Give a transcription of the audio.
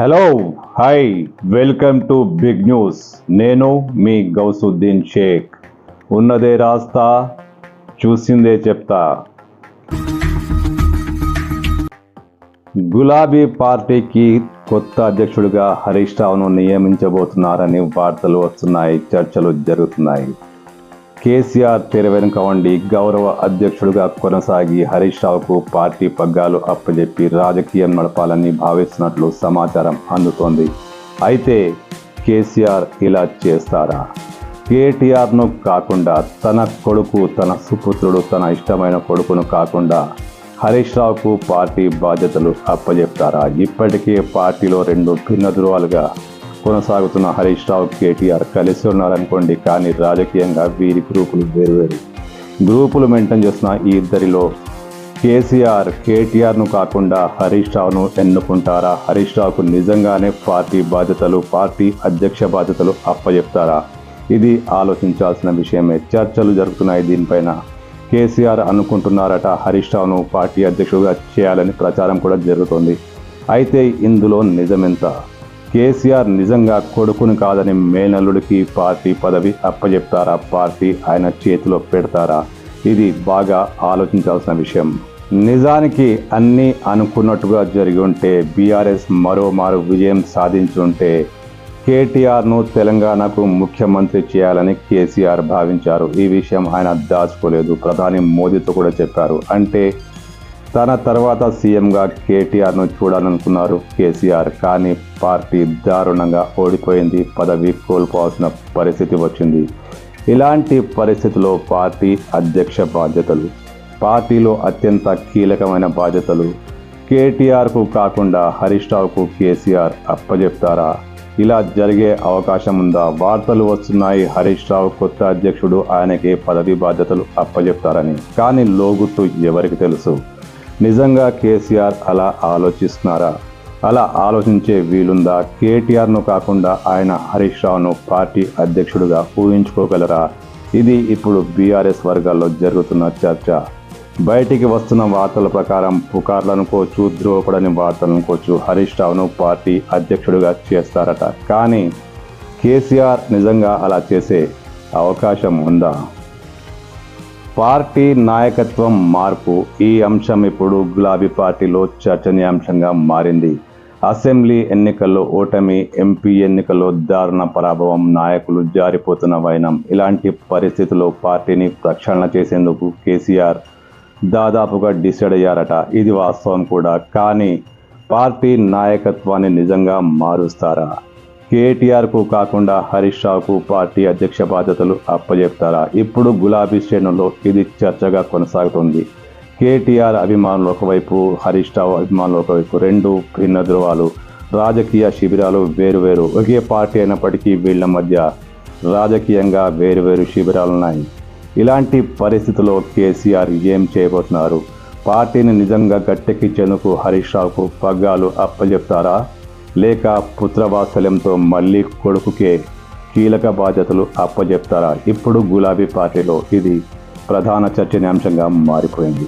Hello hi welcome to big news నేను మీ గౌసుద్దీన్ షేక్. ఉన్నదే రాస్తా చూసిందే చెప్తా. గులాబీ పార్టీకి కొత్త అధ్యక్షుడిగా హరీష్ రావును నియమించబోతున్నారని వార్తలు వస్తున్నాయి చర్చలు జరుగుతున్నాయి. కేసీఆర్ తెర వెనుక ఉండి గౌరవ అధ్యక్షుడిగా కొనసాగి హరీష్ రావుకు పార్టీ పగ్గాలు అప్పజెప్పి రాజకీయం నడపాలని భావిస్తున్నట్లు సమాచారం అందుతోంది. అయితే కేసీఆర్ ఇలా చేస్తారా? కేటీఆర్ను కాకుండా తన కొడుకు తన సుపుత్రుడు తన ఇష్టమైన కొడుకును కాకుండా హరీష్ రావుకు పార్టీ బాధ్యతలు అప్పజెప్తారా? ఇప్పటికే పార్టీలో రెండు భిన్న ధృవాలుగా కొనసాగుతున్న హరీష్ రావు కేటీఆర్ కలిసి ఉన్నారనుకోండి కానీ రాజకీయంగా వీరి గ్రూపులు వేరువేరు గ్రూపులు మెయింటైన్ చేస్తున్న ఈ ఇద్దరిలో కేసీఆర్ కేటీఆర్ను కాకుండా హరీష్ రావును ఎన్నుకుంటారా? హరీష్ రావుకు నిజంగానే పార్టీ బాధ్యతలు పార్టీ అధ్యక్ష బాధ్యతలు అప్పచెప్తారా ఇది ఆలోచించాల్సిన విషయమే. చర్చలు జరుగుతున్నాయి దీనిపైన. కేసీఆర్ అనుకుంటున్నారట హరీష్ రావును పార్టీ అధ్యక్షుడిగా చేయాలని ప్రచారం కూడా జరుగుతోంది. అయితే ఇందులో నిజమెంత? కేసీఆర్ నిజంగా కొడుకుని కాదని మేనల్లుడికి పార్టీ పదవి అప్పచెప్తారా పార్టీ ఆయన చేతిలో పెడతారా? ఇది బాగా ఆలోచించాల్సిన విషయం. నిజానికి అన్నీ అనుకున్నట్టుగా జరిగి ఉంటే బీఆర్ఎస్ మరోమారు విజయం సాధించి ఉంటే కేటీఆర్ను తెలంగాణకు ముఖ్యమంత్రి చేయాలని కేసీఆర్ భావించారు. ఈ విషయం ఆయన దాచుకోలేదు. ప్రధాని మోదీతో కూడా చెప్పారు. అంటే తన తర్వాత సీఎంగా కేటీఆర్ను చూడాలనుకున్నారు కేసీఆర్ కానీ పార్టీ దారుణంగా ఓడిపోయింది. పదవి కోల్పోవాల్సిన పరిస్థితి వచ్చింది. ఇలాంటి పరిస్థితిలో పార్టీ అధ్యక్ష బాధ్యతలు పార్టీలో అత్యంత కీలకమైన బాధ్యతలు. కేటీఆర్కు కాకుండా హరీష్ రావుకు కేసీఆర్ అప్పజెప్తారా? ఇలా జరిగే అవకాశం ఉందా? వార్తలు వస్తున్నాయి హరీష్ రావు కొత్త అధ్యక్షుడు ఆయనకి పదవి బాధ్యతలు అప్పజెప్తారని. కానీ లోగుత్తు ఎవరికి తెలుసు? నిజంగా కేసీఆర్ అలా ఆలోచిస్తున్నారా? అలా ఆలోచించే వీలుందా? కేటీఆర్ను కాకుండా ఆయన హరీష్ రావును పార్టీ అధ్యక్షుడిగా ఊహించుకోగలరా? ఇది ఇప్పుడు బీఆర్ఎస్ వర్గాల్లో జరుగుతున్న చర్చ. బయటికి వస్తున్న వార్తల ప్రకారం పుకార్లనుకోవచ్చు ధ్రువపడని వార్తలనుకోవచ్చు హరీష్ రావును పార్టీ అధ్యక్షుడిగా చేస్తారట. కానీ కేసీఆర్ నిజంగా అలా చేసే అవకాశం ఉందా? పార్టీ నాయకత్వం మార్పు. ఈ అంశం ఇప్పుడు గులాబీ పార్టీలో చర్చనీయాంశంగా మారింది. అసెంబ్లీ ఎన్నికల్లో ఓటమి ఎంపీ ఎన్నికల్లో దారుణ పరాభవం నాయకులు జారిపోతున్న వైనం. ఇలాంటి పరిస్థితుల్లో పార్టీని ప్రక్షాళన చేసేందుకు కేసీఆర్ దాదాపుగా డిసైడ్ అయ్యారట. ఇది వాస్తవం కూడా. కానీ పార్టీ నాయకత్వాన్ని నిజంగా మారుస్తారా? కేటీఆర్కు కాకుండా హరీష్ రావుకు పార్టీ అధ్యక్ష బాధ్యతలు అప్పజెప్తారా? ఇప్పుడు గులాబీ శ్రేణుల్లో ఇది చర్చగా కొనసాగుతుంది. కేటీఆర్ అభిమానులు ఒకవైపు హరీష్ రావు అభిమానులు ఒకవైపు రెండు భిన్న ధృవాలు. రాజకీయ శిబిరాలు వేరువేరు ఒకే పార్టీ అయినప్పటికీ వీళ్ళ మధ్య రాజకీయంగా వేరువేరు శిబిరాలున్నాయి ఇలాంటి పరిస్థితుల్లో కేసీఆర్ ఏం చేయబోతున్నారు? పార్టీని నిజంగా గట్టెక్కించేందుకు హరీష్ రావుకు పగ్గాలు అప్పజెప్తారా? లేక పుత్రవాత్సల్యంతో మళ్ళీ కొడుకుకే కీలక బాధ్యతలు అప్పజెప్తారా? ఇప్పుడు గులాబీ పార్టీలో ఇది ప్రధాన చర్చనీయాంశంగా మారిపోయింది.